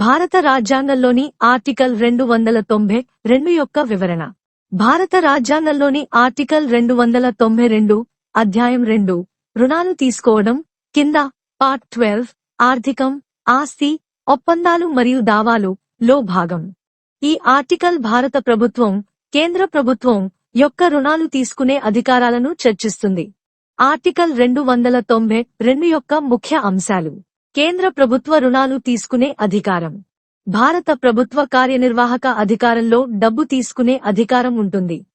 భారత రాజ్యాంగంలోని ఆర్టికల్ రెండు వందల తొంభై రెండు యొక్క వివరణ. భారత రాజ్యాంగంలోని ఆర్టికల్ రెండు వందల తొంభై రెండు అధ్యాయం రెండు రుణాలు తీసుకోవడం కింద పార్ట్ ట్వెల్వ్ ఆర్థికం ఆస్తి ఒప్పందాలు మరియు దావాలు లో భాగం. ఈ ఆర్టికల్ భారత ప్రభుత్వం కేంద్ర ప్రభుత్వం యొక్క రుణాలు తీసుకునే అధికారాలను చర్చిస్తుంది. ఆర్టికల్ రెండు వందల తొంభై రెండు యొక్క ముఖ్య అంశాలు. కేంద్ర ప్రభుత్వ రుణాలు తీసుకునే అధికారం. భారత ప్రభుత్వ కార్యనిర్వాహక అధికారంలో డబ్బు తీసుకునే అధికారం ఉంటుంది.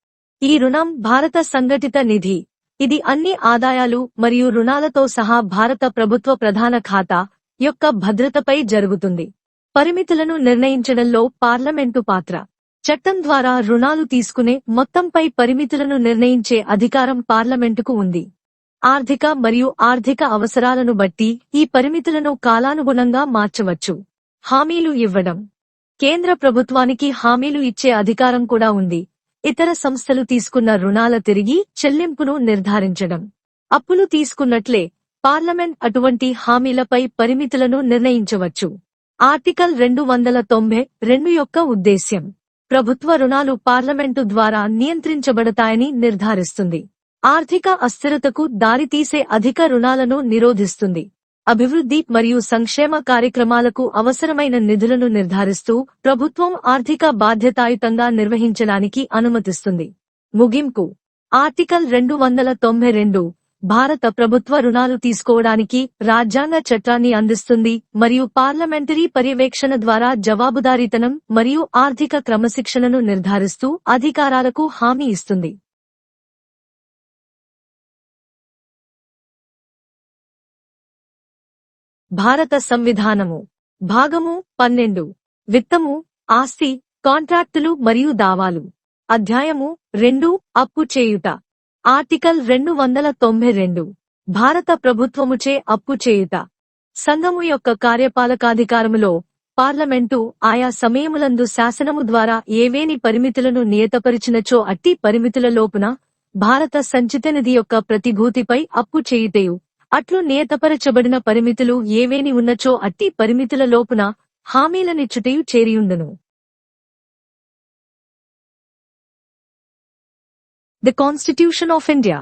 ఈ రుణం భారత సంఘటిత నిధి. ఇది అన్ని ఆదాయాలు మరియు రుణాలతో సహా భారత ప్రభుత్వ ప్రధాన ఖాతా యొక్క భద్రతపై జరుగుతుంది. పరిమితులను నిర్ణయించడంలో పార్లమెంటు పాత్ర. చట్టం ద్వారా రుణాలు తీసుకునే మొత్తంపై పరిమితులను నిర్ణయించే అధికారం పార్లమెంటుకు ఉంది. ఆర్థిక మరియు ఆర్థిక అవసరాలను బట్టి ఈ పరిమితులను కాలానుగుణంగా మార్చవచ్చు. హామీలు ఇవ్వడం. కేంద్ర ప్రభుత్వానికి హామీలు ఇచ్చే అధికారం కూడా ఉంది. ఇతర సంస్థలు తీసుకున్న రుణాల తిరిగి చెల్లింపును నిర్ధారించడం. అప్పులు తీసుకున్నట్లే పార్లమెంట్ అటువంటి హామీలపై పరిమితులను నిర్ణయించవచ్చు. ఆర్టికల్ రెండు వందల తొంభై రెండు యొక్క ఉద్దేశ్యం. ప్రభుత్వ రుణాలు పార్లమెంటు ద్వారా నియంత్రించబడతాయని నిర్ధారిస్తుంది. ఆర్థిక అస్థిరతకు దారితీసే అధిక రుణాలను నిరోధిస్తుంది. అభివృద్ధి మరియు సంక్షేమ కార్యక్రమాలకు అవసరమైన నిధులను నిర్ధారిస్తూ ప్రభుత్వం ఆర్థిక బాధ్యతాయుతంగా నిర్వహించడానికి అనుమతిస్తుంది. ముగింపు. ఆర్టికల్ రెండు వందల తొంభై రెండు. భారత ప్రభుత్వ రుణాలు తీసుకోవడానికి రాజ్యాంగ చట్టాన్ని అందిస్తుంది మరియు పార్లమెంటరీ పర్యవేక్షణ ద్వారా జవాబుదారీతనం మరియు ఆర్థిక క్రమశిక్షణను నిర్ధారిస్తూ అధికారాలకు హామీ ఇస్తుంది. భారత సంవిధానము. భాగము పన్నెండు. విత్తము ఆస్తి కాంట్రాక్టులు మరియు దావాలు. అధ్యాయము రెండు అప్పు చేయుట. ఆర్టికల్ రెండు వందల తొంభై రెండు. భారత ప్రభుత్వముచే అప్పు చేయుట. సంఘము యొక్క కార్యపాలకాధికారములో పార్లమెంటు ఆయా సమయములందు శాసనము ద్వారా ఏవేని పరిమితులను నియతపరిచినచో అట్టి పరిమితుల లోపున భారత సంచిత నిధి యొక్క ప్రతిభూతిపై అప్పు చేయుటయు. అట్లు నియతపరచబడిన పరిమితులు ఏవేని ఉన్నచో అట్టి పరిమితుల లోపున హామీలనిచ్చుటయు చేరియుండును. The constitution of India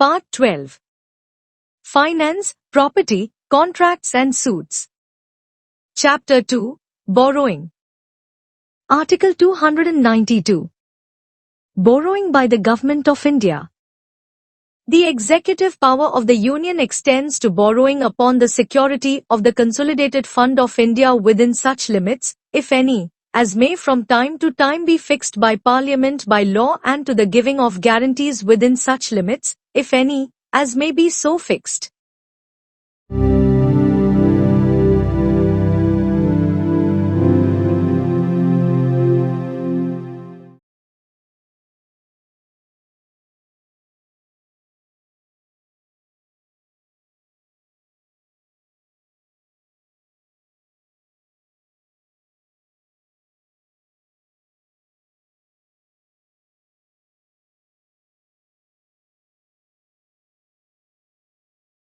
part twelve finance property contracts and suits chapter two borrowing Article 292 Borrowing by the Government of India. The executive power of the Union extends to borrowing upon the security of the Consolidated Fund of India within such limits, if any, as may from time to time be fixed by Parliament by law and to the giving of guarantees within such limits, if any, as may be so fixed.